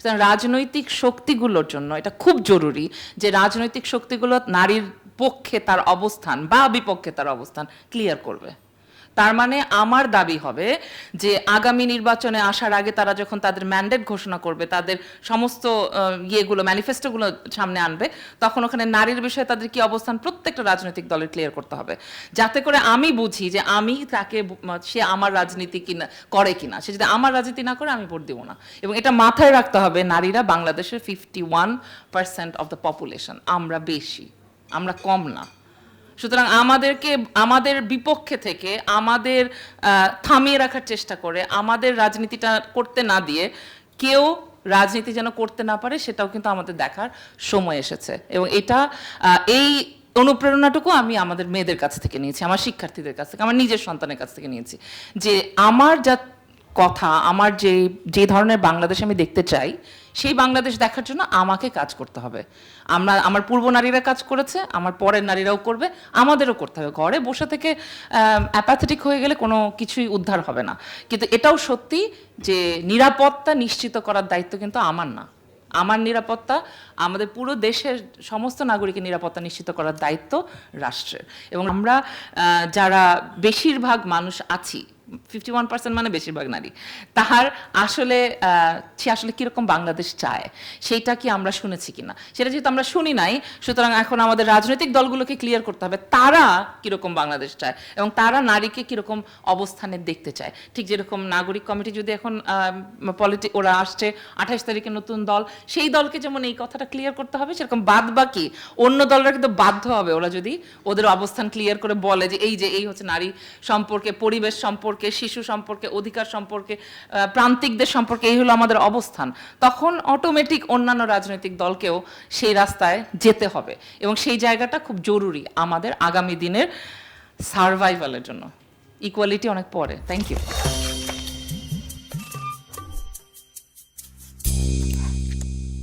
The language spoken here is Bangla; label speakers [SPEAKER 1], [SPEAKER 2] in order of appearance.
[SPEAKER 1] সুতরাং রাজনৈতিক শক্তিগুলোর জন্য এটা খুব জরুরি যে রাজনৈতিক শক্তিগুলো নারীর পক্ষে তার অবস্থান বা বিপক্ষে তার অবস্থান ক্লিয়ার করবে। তার মানে আমার দাবি হবে যে আগামী নির্বাচনে আসার আগে তারা যখন তাদের ম্যান্ডেট ঘোষণা করবে, তাদের সমস্ত ইয়েগুলো ম্যানিফেস্টোগুলো সামনে আনবে, তখন ওখানে নারীর বিষয়ে তাদের কি অবস্থান প্রত্যেকটা রাজনৈতিক দলের ক্লিয়ার করতে হবে। যাতে করে আমি বুঝি যে আমি তাকে সে আমার রাজনীতি কিনা, করে কিনা। সে যদি আমার রাজনীতি না করে, আমি ভোট দিব না। এবং এটা মাথায় রাখতে হবে, নারীরা বাংলাদেশের fifty one percent of the population আমরা বেশি, আমরা কম না। সুতরাং আমাদেরকে, আমাদের বিপক্ষে থেকে আমাদের থামিয়ে রাখার চেষ্টা করে, আমাদের রাজনীতিটা করতে না দিয়ে কেউ রাজনীতি যেন করতে না পারে, সেটাও কিন্তু আমাদের দেখার সময় এসেছে। এবং এটা এই অনুপ্রেরণাটুকু আমি আমাদের মেয়েদের কাছ থেকে নিয়েছি, আমার শিক্ষার্থীদের কাছ থেকে, আমার নিজের সন্তানের কাছ থেকে নিয়েছি। যে আমার যা কথা, আমার যে যে ধরনের বাংলাদেশ আমি দেখতে চাই, সেই বাংলাদেশ দেখার জন্য আমাকে কাজ করতে হবে। আমরা, আমার পূর্ব নারীরা কাজ করেছে, আমার পরের নারীরাও করবে, আমাদেরও করতে হবে। ঘরে বসে থেকে অ্যাপাথেটিক হয়ে গেলে কোনো কিছুই উদ্ধার হবে না। কিন্তু এটাও সত্যি যে, নিরাপত্তা নিশ্চিত করার দায়িত্ব কিন্তু আমার না। আমার নিরাপত্তা, আমাদের পুরো দেশের সমস্ত নাগরিকের নিরাপত্তা নিশ্চিত করার দায়িত্ব রাষ্ট্রের। এবং আমরা যারা বেশিরভাগ মানুষ আছি ফিফটি ওয়ান পার্সেন্ট মানে বেশিরভাগ নারী। তাহার আসলে সে আসলে কীরকম বাংলাদেশ চায়, সেইটা কি আমরা শুনেছি কিনা? সেটা যেহেতু আমরা শুনি নাই, সুতরাং এখন আমাদের রাজনৈতিক দলগুলোকে ক্লিয়ার করতে হবে, তারা কীরকম বাংলাদেশ চায় এবং তারা নারীকে কীরকম অবস্থানে দেখতে চায়। ঠিক যেরকম নাগরিক কমিটি যদি এখন পলিটি, ওরা আসছে আঠাশ তারিখে নতুন দল, সেই দলকে যেমন এই কথাটা ক্লিয়ার করতে হবে, সেরকম বাদ বাকি অন্য দলরা কিন্তু বাধ্য হবে। ওরা যদি ওদের অবস্থান ক্লিয়ার করে বলে যে এই যে এই হচ্ছে নারী সম্পর্কে, পরিবেশ সম্পর্কে শিশু সম্পর্কে, অধিকার সম্পর্কে প্রান্তিকদের সম্পর্কে এই হলো আমাদের অবস্থান। তখন অটোমেটিক অন্যান্য রাজনৈতিক দলকেও সেই রাস্তায় যেতে হবে এবং সেই জায়গাটা খুব জরুরি আমাদের আগামী দিনের সার্ভাইভালের জন্য। ইকুয়ালিটি অনেক পরে। Thank you